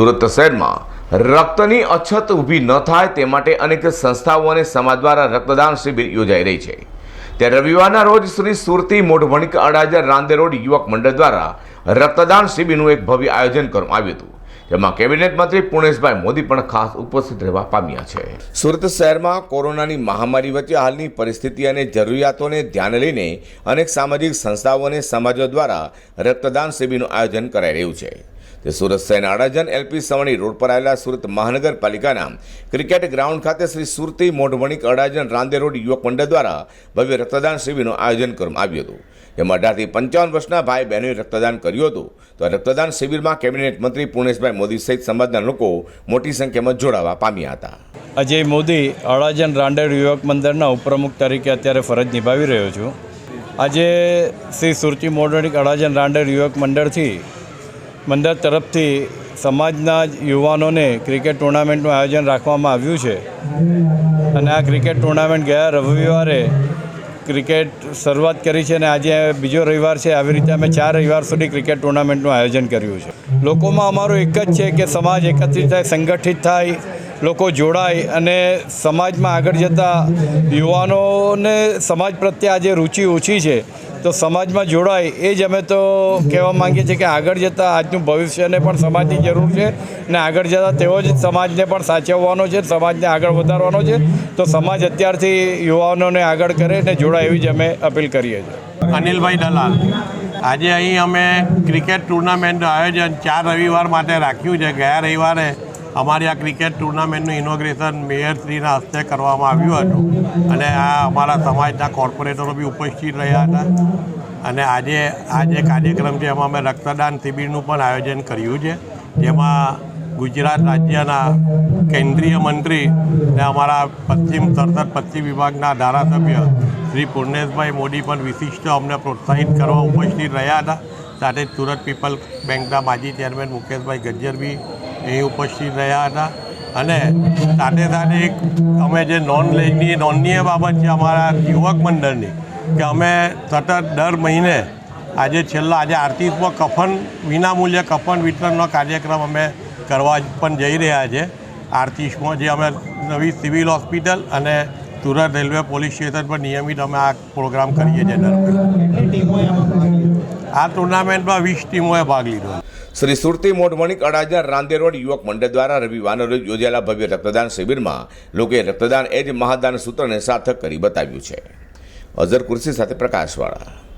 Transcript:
સુરત શહેરમાં રક્તની અછત ઊભી ન થાય તે માટે અનેક સંસ્થાઓ અને સમાજ દ્વારા રક્તદાન શિબિર યોજાઈ રહી છે. ત્યારે રવિવારના રોજ શ્રી સુરતી મોઢવણિક અડાજર રાંદે રોડ યુવક મંડળ દ્વારા રક્તદાન શિબિરનું એક ભવ્ય આયોજન કરવામાં આવ્યું હતું, જેમાં કેબિનેટ મંત્રી પુણેશભાઈ મોદી પણ ખાસ ઉપસ્થિત રહેવા પામ્યા છે. સુરત શહેરમાં કોરોનાની મહામારી વચ્ચે હાલની પરિસ્થિતિ અને જરૂરિયાતોને ધ્યાને લઈને અનેક સામાજિક સંસ્થાઓ અને સમાજો દ્વારા રક્તદાન શિબિરનું આયોજન કરાઈ રહ્યું છે. તે સુરત શહેરના અડાજન એલપી સવણી રોડ પર આવેલા સુરત મહાનગરપાલિકાના ક્રિકેટ ગ્રાઉન્ડ ખાતે શ્રી સુરતી મોઢવણિક અડાજન રાંદે રોડ યુવક મંડળ દ્વારા ભવ્ય રક્તદાન શિબિરનું આયોજન કરવામાં આવ્યું હતું. જેમાં અઢારથી પંચાવન વર્ષના ભાઈ બહેનોએ રક્તદાન કર્યું હતું. તો રક્તદાન શિબિરમાં કેબિનેટ મંત્રી પૂર્ણેશભાઈ મોદી સહિત સમાજના લોકો મોટી સંખ્યામાં જોડાવા પામ્યા હતા. અજય મોદી અડાજન રાંડેર યુવક મંદિરના ઉપપ્રમુખ તરીકે અત્યારે ફરજ નિભાવી રહ્યો છું. આજે શ્રી સુરતી મોડર્નિક અડાજન રાંડેર યુવક મંડળથી મંડળ તરફથી સમાજના જ યુવાનોને ક્રિકેટ ટુર્નામેન્ટનું આયોજન રાખવામાં આવ્યું છે. અને આ ક્રિકેટ ટુર્નામેન્ટ ગયા રવિવારે ક્રિકેટ શરૂઆત કરી છે અને આજે બીજો રવિવાર છે. આવી રીતે અમે ચાર રવિવાર સુધી ક્રિકેટ ટુર્નામેન્ટનું આયોજન કર્યું છે. લોકોમાં અમારું એક જ છે કે સમાજ એકત્રિત થાય, સંગઠિત થાય લોકો જોડાય અને સમાજમાં આગળ જતા યુવાનોને સમાજ પ્રત્યે આજે રુચિ ઓછી છે, તો સમાજમાં જોડાય એ જ અમે તો કહેવા માંગીએ છીએ કે આગળ જતાં આજનું ભવિષ્યને પણ સમાજની જરૂર છે ને આગળ જતાં તેઓ જ સમાજને પણ સાચવવાનો છે, સમાજને આગળ વધારવાનો છે. તો સમાજ અત્યારથી યુવાનોને આગળ કરે ને જોડાય એવી જ અમે અપીલ કરીએ છીએ. અનિલભાઈ દલાલ, આજે અહીં અમે ક્રિકેટ ટુર્નામેન્ટનું આયોજન ચાર રવિવાર માટે રાખ્યું છે. ગયા રવિવારે અમારી આ ક્રિકેટ ટુર્નામેન્ટનું ઇનોગ્રેશન મેયરશ્રીના હસ્તે કરવામાં આવ્યું હતું. અને આ અમારા સમાજના કોર્પોરેટરો બી ઉપસ્થિત રહ્યા હતા. અને આજે આ જે કાર્યક્રમ છે, એમાં અમે રક્તદાન શિબિરનું પણ આયોજન કર્યું છે. જેમાં ગુજરાત રાજ્યના કેન્દ્રીય મંત્રી અને અમારા પશ્ચિમ સરસદ પશ્ચિમ વિભાગના ધારાસભ્ય શ્રી પૂર્ણેશભાઈ મોદી પણ વિશિષ્ટ અમને પ્રોત્સાહિત કરવા ઉપસ્થિત રહ્યા હતા. સાથે સુરત પીપલ બેંકના માજી ચેરમેન મુકેશભાઈ ગજ્જર બી અહીં ઉપસ્થિત રહ્યા હતા. અને સાથે સાથે એક અમે જે નોંધનીય નોંધનીય બાબત છે અમારા યુવક મંડળની, કે અમે સતત દર મહિને આજે છેલ્લા, આજે આરતીસમાં કફન, વિનામૂલ્ય કફન વિતરણનો કાર્યક્રમ અમે કરવા પણ જઈ રહ્યા છે. આરતીસમાં જે અમે નવી સિવિલ હોસ્પિટલ અને સુરત રેલવે પોલીસ સ્ટેશન પર નિયમિત અમે આ પ્રોગ્રામ કરીએ છીએ દર આ ટુર્નામેન્ટમાં વીસ ટીમોએ ભાગ લીધો. શ્રી સુરતી મોઢમણિક અડાજર રાંદે રોડ યુવક મંડળ દ્વારા રવિવારના રોજ યોજાયેલા ભવ્ય રક્તદાન શિબિરમાં લોકોએ રક્તદાન એ જ મહાદાન સૂત્રને સાર્થક કરી બતાવ્યું છે. અઝર કુર્સી સાથે પ્રકાશવાળા.